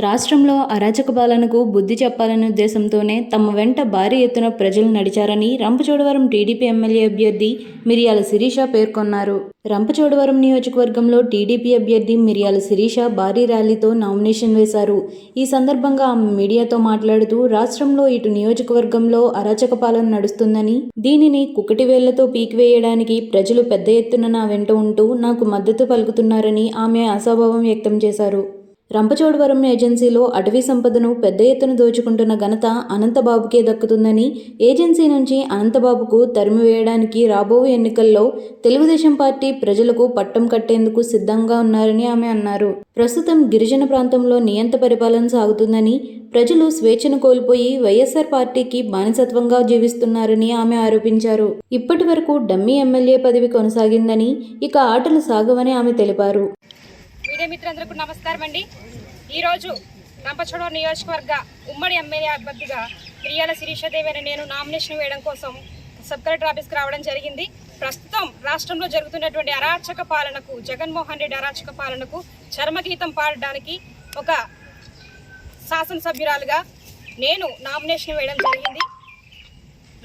రాష్ట్రంలో అరాచక పాలనకు బుద్ధి చెప్పాలనే ఉద్దేశంతోనే తమ వెంట భారీ ఎత్తున ప్రజలు నడిచారని రంపచోడవరం టీడీపీ ఎమ్మెల్యే అభ్యర్థి మిరియాల శిరీష పేర్కొన్నారు. రంపచోడవరం నియోజకవర్గంలో టీడీపీ అభ్యర్థి మిరియాల శిరీష భారీ ర్యాలీతో నామినేషన్ వేశారు. ఈ సందర్భంగా ఆమె మీడియాతో మాట్లాడుతూ రాష్ట్రంలో ఇటు నియోజకవర్గంలో అరాచక పాలన నడుస్తుందని దీనిని కుక్కటి వేళ్ళతో పీకివేయడానికి ప్రజలు పెద్ద ఎత్తున నా వెంట ఉంటూ నాకు మద్దతు పలుకుతున్నారని ఆమె ఆశాభావం వ్యక్తం చేశారు. రంపచోడవరం ఏజెన్సీలో అటవీ సంపదను పెద్ద ఎత్తున దోచుకుంటున్న ఘనత అనంతబాబుకే దక్కుతుందని ఏజెన్సీ నుంచి అనంతబాబుకు తరిమివేయడానికి రాబో ఎన్నికల్లో తెలుగుదేశం పార్టీ ప్రజలకు పట్టం కట్టేందుకు సిద్ధంగా ఉన్నారని ఆమె అన్నారు. ప్రస్తుతం గిరిజన ప్రాంతంలో నియంత పరిపాలన సాగుతుందని ప్రజలు స్వేచ్ఛను కోల్పోయి వైఎస్ఆర్ పార్టీకి బానిసత్వంగా జీవిస్తున్నారని ఆమె ఆరోపించారు. ఇప్పటి వరకు డమ్మీ ఎమ్మెల్యే పదవి కొనసాగిందని ఇక ఆటలు సాగవని ఆమె తెలిపారు. మీడియా మిత్రులందరికీ నమస్కారం అండి. ఈరోజు రంపచోడవరం నియోజకవర్గ ఉమ్మడి ఎమ్మెల్యే అభ్యర్థిగా ప్రియాల శిరీషదేవి అని నేను నామినేషన్ వేయడం కోసం సబ్ కలెక్టర్ ఆఫీస్కి రావడం జరిగింది. ప్రస్తుతం రాష్ట్రంలో జరుగుతున్నటువంటి అరాచక పాలనకు జగన్మోహన్ రెడ్డి అరాచక పాలనకు చర్మగీతం పాడడానికి ఒక శాసనసభ్యురాలుగా నేను నామినేషన్ వేయడం జరిగింది.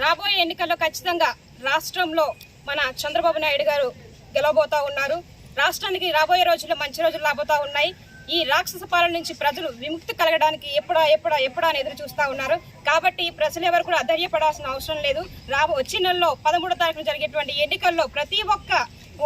రాబోయే ఎన్నికల్లో ఖచ్చితంగా రాష్ట్రంలో మన చంద్రబాబు నాయుడు గారు గెలవబోతా ఉన్నారు. రాష్ట్రానికి రాబోయే రోజుల్లో మంచి రోజులు రాబోతా ఉన్నాయి. ఈ రాక్షస పాలన నుంచి ప్రజలు విముక్తి కలగడానికి ఎప్పుడా ఎప్పుడా ఎప్పుడా అని ఎదురు చూస్తూ ఉన్నారు. కాబట్టి ప్రజలు ఎవరు కూడా అధైర్యపడాల్సిన అవసరం లేదు. రాబో వచ్చే నెలలో పదమూడో తారీఖున జరిగేటువంటి ఎన్నికల్లో ప్రతి ఒక్క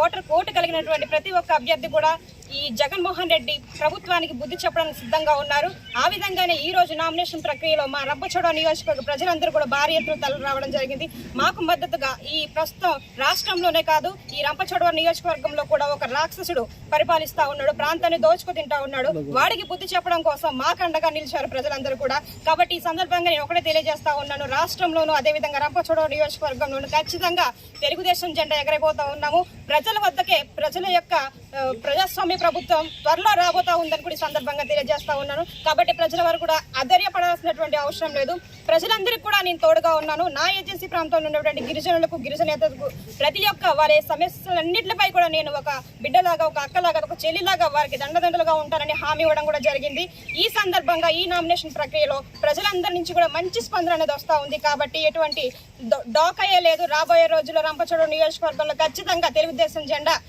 ఓటర్ ఓటు కలిగినటువంటి ప్రతి ఒక్క అభ్యర్థి కూడా ఈ జగన్మోహన్ రెడ్డి ప్రభుత్వానికి బుద్ధి చెప్పడానికి సిద్ధంగా ఉన్నారు. ఆ విధంగానే ఈ రోజు నామినేషన్ ప్రక్రియలో మా రంపచోడ నియోజకవర్గ ప్రజలందరూ కూడా భారీ ఎత్తున తరలి రావడం జరిగింది. మాకు మద్దతుగా ఈ ప్రస్తుతం రాష్ట్రంలోనే కాదు ఈ రంపచోడవ నియోజకవర్గంలో కూడా ఒక రాక్షసుడు పరిపాలిస్తా ఉన్నాడు ప్రాంతాన్ని దోచుకు తింటా ఉన్నాడు. వాడికి బుద్ధి చెప్పడం కోసం మాకు అండగా నిలిచారు ప్రజలందరూ కూడా. కాబట్టి ఈ సందర్భంగా నేను ఒకటే తెలియజేస్తా ఉన్నాను. రాష్ట్రంలోనూ అదేవిధంగా రంపచోడవ నియోజకవర్గంలోనూ ఖచ్చితంగా తెలుగుదేశం జెండా ఎగరబోతా ఉన్నాము. ప్రజల వద్దకే ప్రజల యొక్క ప్రజాస్వామ్య ప్రభుత్వం త్వరలో రాబోతా ఉందని కూడా ఈ సందర్భంగా తెలియజేస్తా ఉన్నాను. కాబట్టి ప్రజల వారు కూడా అధైర్యపడాల్సినటువంటి అవసరం లేదు. ప్రజలందరికీ కూడా నేను తోడుగా ఉన్నాను. నా ఏజెన్సీ ప్రాంతంలో ఉన్నటువంటి గిరిజనులకు గిరిజనేతలకు ప్రతి ఒక్క వారి సమస్యలన్నింటిపై కూడా నేను ఒక బిడ్డలాగా ఒక అక్కలాగా ఒక చెల్లిలాగా వారికి దండదండలుగా ఉంటానని హామీ ఇవ్వడం కూడా జరిగింది. ఈ సందర్భంగా ఈ నామినేషన్ ప్రక్రియలో ప్రజలందరి నుంచి కూడా మంచి స్పందన అనేది వస్తూ ఉంది. కాబట్టి ఎటువంటి డో- డోకయ్యే లేదు రాబోయే రోజుల్లో రంపచోడు నియోజకవర్గంలో ఖచ్చితంగా తెలుగుదేశం జెండా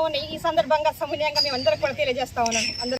ఎగరవేయబోతున్నామని ఈ సందర్భంగా సమన్యంగా మేము అందరికీ కూడా తెలియజేస్తా ఉన్నాను అందరూ